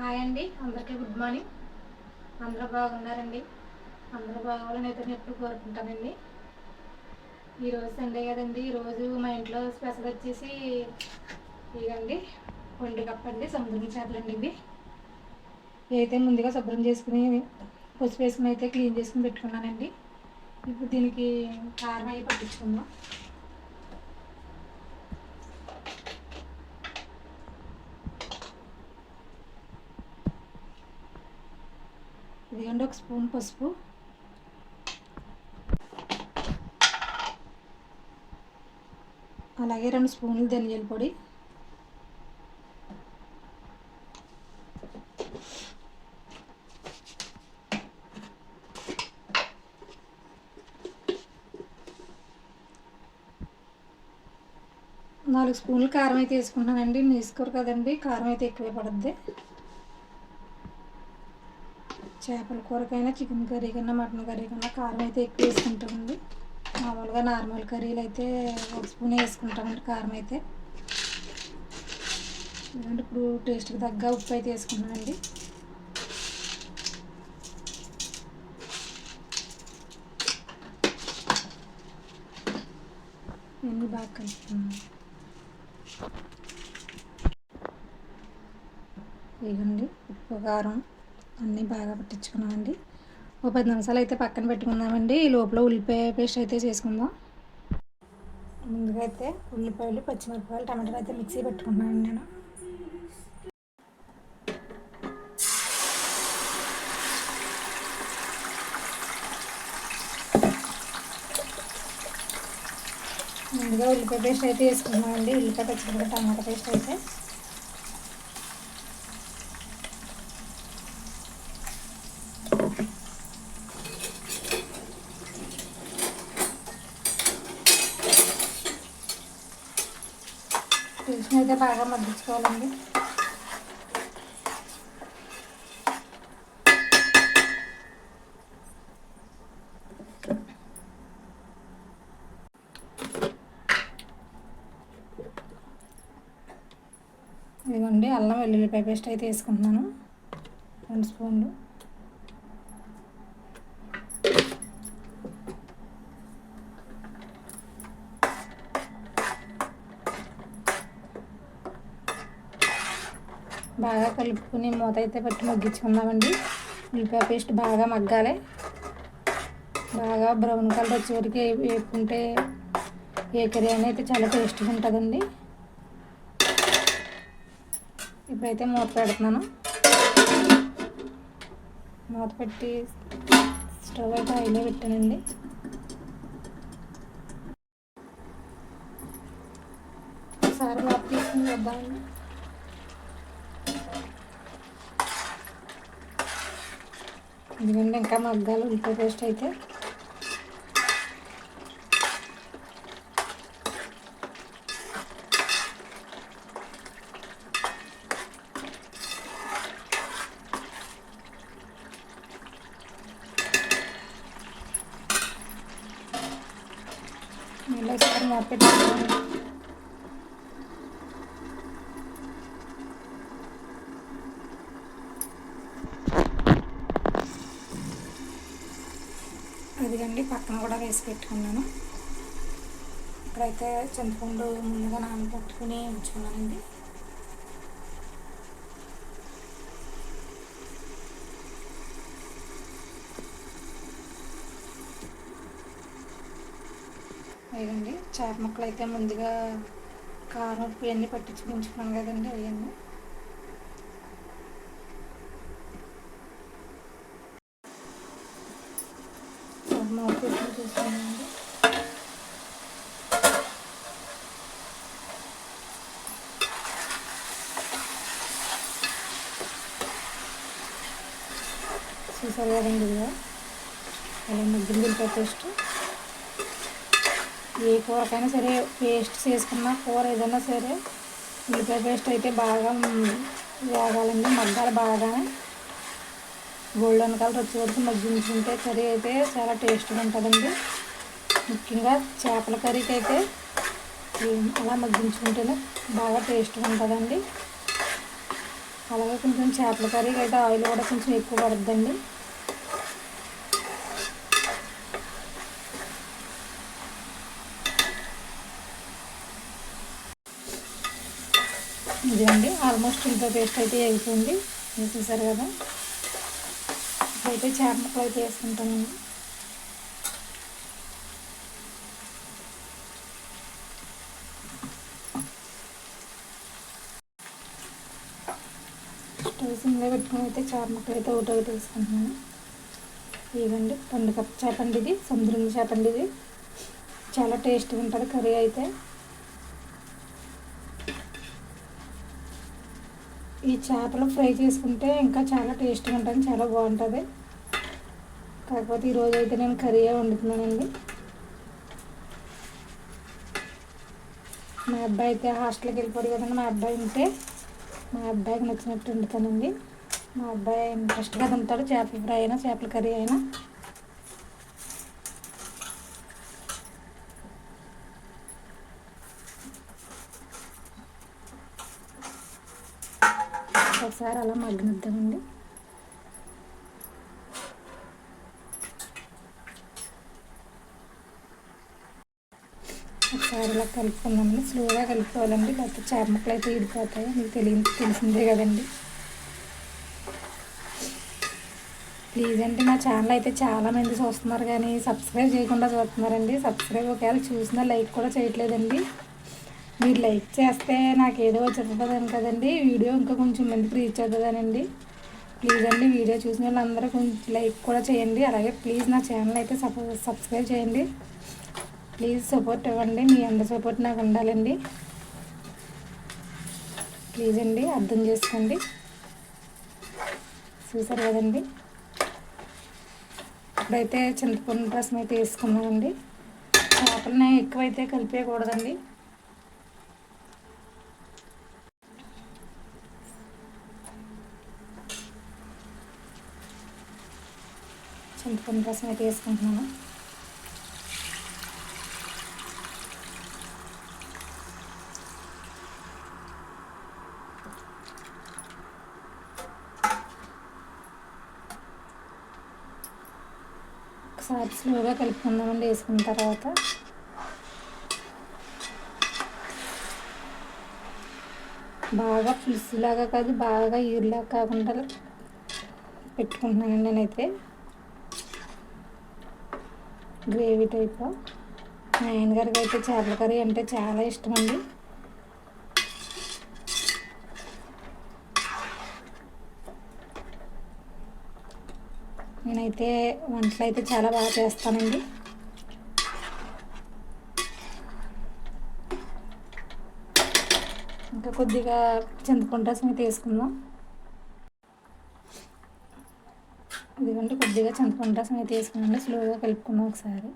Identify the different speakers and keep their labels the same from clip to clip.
Speaker 1: Hi అండి అందరికీ good morning. అందరూ బాగున్నారండి? అందరూ బాగోవాలని అయితే నేను ఎప్పుడు కోరుకుంటానండి. ఈరోజు సండే కదండి ఈరోజు మా ఇంట్లో స్పెషల్ వచ్చేసి ఇదండి వండి కప్పండి సముద్రం చేపలండి ఇవి. అయితే ముందుగా శుభ్రం చేసుకుని పసుపు వేసుకుని అయితే క్లీన్ చేసుకుని పెట్టుకున్నానండి. ఇప్పుడు దీనికి కారం అయి పట్టించుకుందాం. ఇదిగోండి ఒక స్పూన్ పసుపు. అలాగే రెండు స్పూన్లు ధనియాల పొడి. నాలుగు స్పూన్లు కారం అయితే వేసుకుంటున్నానండి. వేసుకోరు కదండి కారం అయితే ఎక్కువే పడుద్ది. చేపల కూరకైనా చికెన్ కర్రీ కన్నా మటన్ కర్రీ కన్నా కారం అయితే ఎక్కువ వేసుకుంటామండి. మామూలుగా నార్మల్ కర్రీలు అయితే ఒక స్పూన్ వేసుకుంటామండి కారం అయితే. ఎందుకంటే ఇప్పుడు టేస్ట్కి తగ్గ ఉప్పు అయితే వేసుకుంటామండి. ఇవన్నీ బాగా కలుపుతున్నాను ఇవ్వండి ఉప్పు కారం. అన్నీ బాగా పట్టించుకున్నామండి. ఒక పది నిమిషాలు అయితే పక్కన పెట్టుకుందామండి. ఈ లోపల ఉల్లిపాయ పేస్ట్ అయితే చేసుకుందాం. ముందుగా అయితే ఉల్లిపాయలు పచ్చిమిరపకాయలు టమాటాలు అయితే మిక్సీ పెట్టుకున్నాను నేను. ముందుగా ఉల్లిపాయ పేస్ట్ అయితే వేసుకున్నామండి ఉల్లిపాయ పచ్చిమిరపకాయ టమాటా పేస్ట్ అయితే. పేస్ట్ని అయితే బాగా మగ్గించుకోవాలండి. ఇదిగోండి అల్లం వెల్లుల్లిపాయ పేస్ట్ అయితే వేసుకుంటున్నాను. రెండు స్పూన్లు బాగా కలుపుకుని మూత అయితే పెట్టి మగ్గించుకుందామండి. ఉల్లిపాయ పేస్ట్ బాగా మగ్గాలి. బాగా బ్రౌన్ కలర్ వచ్చే వరకు వేపుకుంటే ఏ కర్రీ అయితే చాలా టేస్ట్గా ఉంటుందండి. ఇప్పుడైతే మూత పెడుతున్నాను. మూత పెట్టి స్టవ్ అయితే హైలో పెట్టానండి. ఒకసారి మూత తీసుకుని వద్దామండి ఎందుకంటే ఇంకా మగ్గాలు ఉల్లిపాయ పేస్ట్ అయితే. ఇలా సార్ మూత పక్కన కూడా వేసి పెట్టుకున్నాను. ఇక్కడైతే చింతపండు ముందుగా నానబెట్టుకుని ఉంచుకున్నానండి. వేయండి చేప ముక్కలు అయితే ముందుగా కారం ఉప్పు ఇవన్నీ పట్టించుకుంటున్నాను కదండి అవన్నీ మూత చూసారు కదండి ఇదిగా అలా మగ్గింది పేస్ట్ ఏ కూరకైనా సరే పేస్ట్ చేసుకున్న కూర ఏదైనా సరే ఉల్లిపాయ పేస్ట్ అయితే బాగా వేగాలండి. మగ్గాలు బాగానే. గోల్డెన్ కలర్ వచ్చే వరకు మగ్గించుకుంటే కర్రీ అయితే చాలా టేస్ట్గా ఉంటుందండి. ముఖ్యంగా చేపల కర్రీకి అయితే అలా మగ్గించుకుంటేనే బాగా టేస్ట్గా ఉంటుందండి. అలాగే కొంచెం చేపల కర్రీకి అయితే ఆయిల్ కూడా కొంచెం ఎక్కువ పడుద్దండి. ఇదండి ఆల్మోస్ట్ ఇంత పేస్ట్ అయితే వేగుతుంది చూసారు కదా? అయితే చేప ముక్కలు అయితే వేసుకుంటాను స్టవ్ సిమ్లో పెట్టుకుని అయితే చేప ముక్కలు అయితే ఒకటి ఒకటి వేసుకుంటున్నాను ఇదండి పండు కప్ చేపండి ఇది సముద్రం చేపండి ఇది. చాలా టేస్ట్గా ఉంటుంది కర్రీ అయితే. ఈ చేపలు ఫ్రై చేసుకుంటే ఇంకా చాలా టేస్ట్గా ఉంటుంది చాలా బాగుంటుంది. కాకపోతే ఈరోజు అయితే నేను కర్రీయే వండుతున్నానండి. మా అబ్బాయి అయితే హాస్టల్కి వెళ్ళిపోడు కదండి మా అబ్బాయి ఉంటే మా అబ్బాయికి నచ్చినట్టు వండుతానండి. మా అబ్బాయి ఇంట్రెస్ట్గా తింటాడు చేపల ఫ్రై అయినా చేపల కర్రీ అయినా. ఒకసారి అలా మగ్గనిద్దామండి ఒకసారి ఇలా కలుపుకుందామండి. స్లోగా కలుపుకోవాలండి. లేకపోతే చేప అయితే ఇడిపోతాయి మీకు తెలియ తెలిసిందే కదండి. ప్లీజ్ అండి మా ఛానల్ అయితే చాలామంది చూస్తున్నారు కానీ సబ్స్క్రైబ్ చేయకుండా చూస్తున్నారండి. సబ్స్క్రైబ్ ఒకవేళ చూసినా లైక్ కూడా చేయట్లేదండి. మీరు లైక్ చేస్తే నాకు ఏదో చెప్పుకోదాను కదండి. వీడియో ఇంకా కొంచెం మందికి రీచ్ అవుతుందనండి. ప్లీజ్ అండి వీడియో చూసిన వాళ్ళందరూ కొంచెం లైక్ కూడా చేయండి. అలాగే ప్లీజ్ నా ఛానల్ అయితే సబ్స్క్రైబ్ చేయండి. ప్లీజ్ సపోర్ట్ ఇవ్వండి మీ అందరి సపోర్ట్ నాకు ఉండాలండి. ప్లీజ్ అండి అర్థం చేసుకోండి. చూసారు కదండి. ఇప్పుడైతే చింతపండు రసం అయితే వేసుకున్నామండి చేపలని ఎక్కువైతే కలిపేయకూడదండి. చింతపండు రసం అయితే వేసుకుంటున్నాను. ఒకసారి స్లోగా కలుపుకుందామండి వేసుకున్న తర్వాత. బాగా పులుసులాగా కాదు బాగా ఈరులాగా కాకుండా పెట్టుకుంటున్నానండి నేనైతే. Gravy type? మా ఆయనగారికి అయితే చేపల కర్రీ అంటే చాలా ఇష్టం అండి నేనైతే వంటలు అయితే చాలా బాగా చేస్తానండి. ఇంకా కొద్దిగా చింతపండు రసం తీసుకుందాం ఇదిగోండి కొద్దిగా చింతపండు రసం అయితే వేసుకున్నాను. స్లోగా కలుపుకున్నాం ఒకసారి.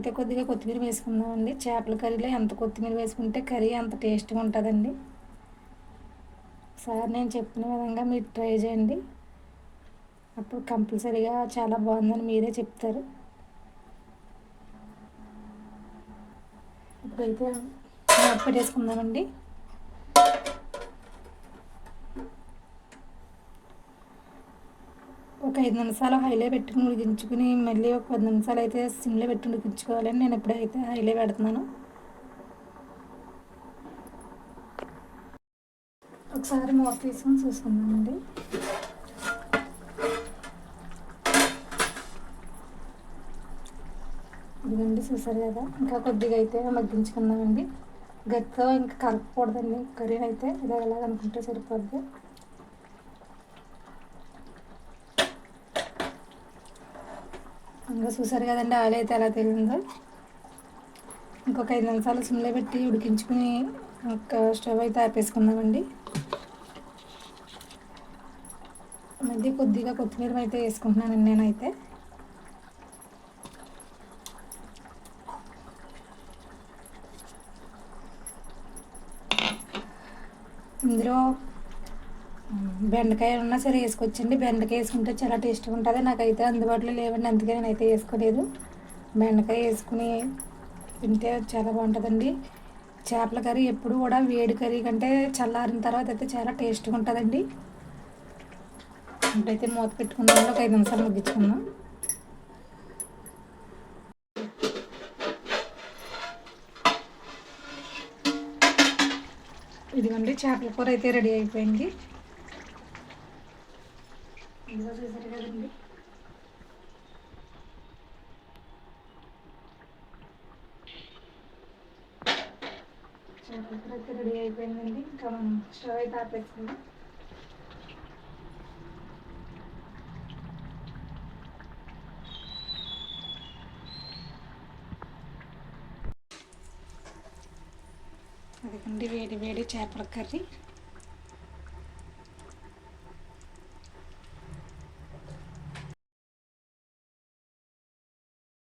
Speaker 1: అయితే కొద్దిగా కొత్తిమీర వేసుకుందామండి. చేపల కర్రీలో ఎంత కొత్తిమీర వేసుకుంటే కర్రీ అంత టేస్ట్గా ఉంటుందండి. సార్ నేను చెప్పిన విధంగా మీరు ట్రై చేయండి. అప్పుడు కంపల్సరీగా చాలా బాగుందని మీరే చెప్తారు. ఇప్పుడైతే పెట్టేసుకుందామండి ఒక ఐదు నిమిషాలు హైలో పెట్టుకుని ఉడికించుకుని మళ్ళీ ఒక పది నిమిషాలు అయితే సిమ్లో పెట్టి ఉడికించుకోవాలని నేను ఎప్పుడైతే హైలో పెడుతున్నాను. ఒకసారి మూత తీసుకొని చూసుకుందామండి. ఇదిగండి చూసారు కదా ఇంకా కొద్దిగా అయితే మగ్గించుకుందామండి. గట్టితో ఇంకా కలపకూడదండి కర్రీ అయితే ఇలా ఎలాగనుకుంటే సరిపోద్ది. ఇంకా చూసారు కదండి ఆలు అయితే ఎలా తేలిందో. ఇంకొక ఐదు నిమిషాలు సిమ్లో పెట్టి ఉడికించుకుని ఒక స్టవ్ అయితే ఆపేసుకుందామండి. మధ్య కొద్దిగా కొత్తిమీర అయితే వేసుకుంటున్నానండి నేనైతే. ఇందులో బెండకాయ ఉన్నా సరే వేసుకొచ్చండి బెండకాయ వేసుకుంటే చాలా టేస్ట్గా ఉంటుంది. నాకైతే అందుబాటులో లేవండి. అందుకే నేనైతే వేసుకోలేదు. బెండకాయ వేసుకుని తింటే చాలా బాగుంటుందండి. చేపల కర్రీ ఎప్పుడు కూడా వేడి కర్రీ కంటే చల్లారిన తర్వాత అయితే చాలా టేస్ట్గా ఉంటుందండి. ఇప్పుడైతే మూత పెట్టుకున్నాం ఒక ఐదు నిమిషాలు ముగ్గించుకుందాం ఇదిగోండి చేపల కూర అయితే రెడీ అయిపోయింది. ఇదిగో చూసారు కదండి చేపల అయితే రెడీ అయిపోయిందండి ఇంకా మనం స్టవ్ అయితే ఆపేస్తుంది అదిగండి వేడి వేడి చేపల కర్రీ.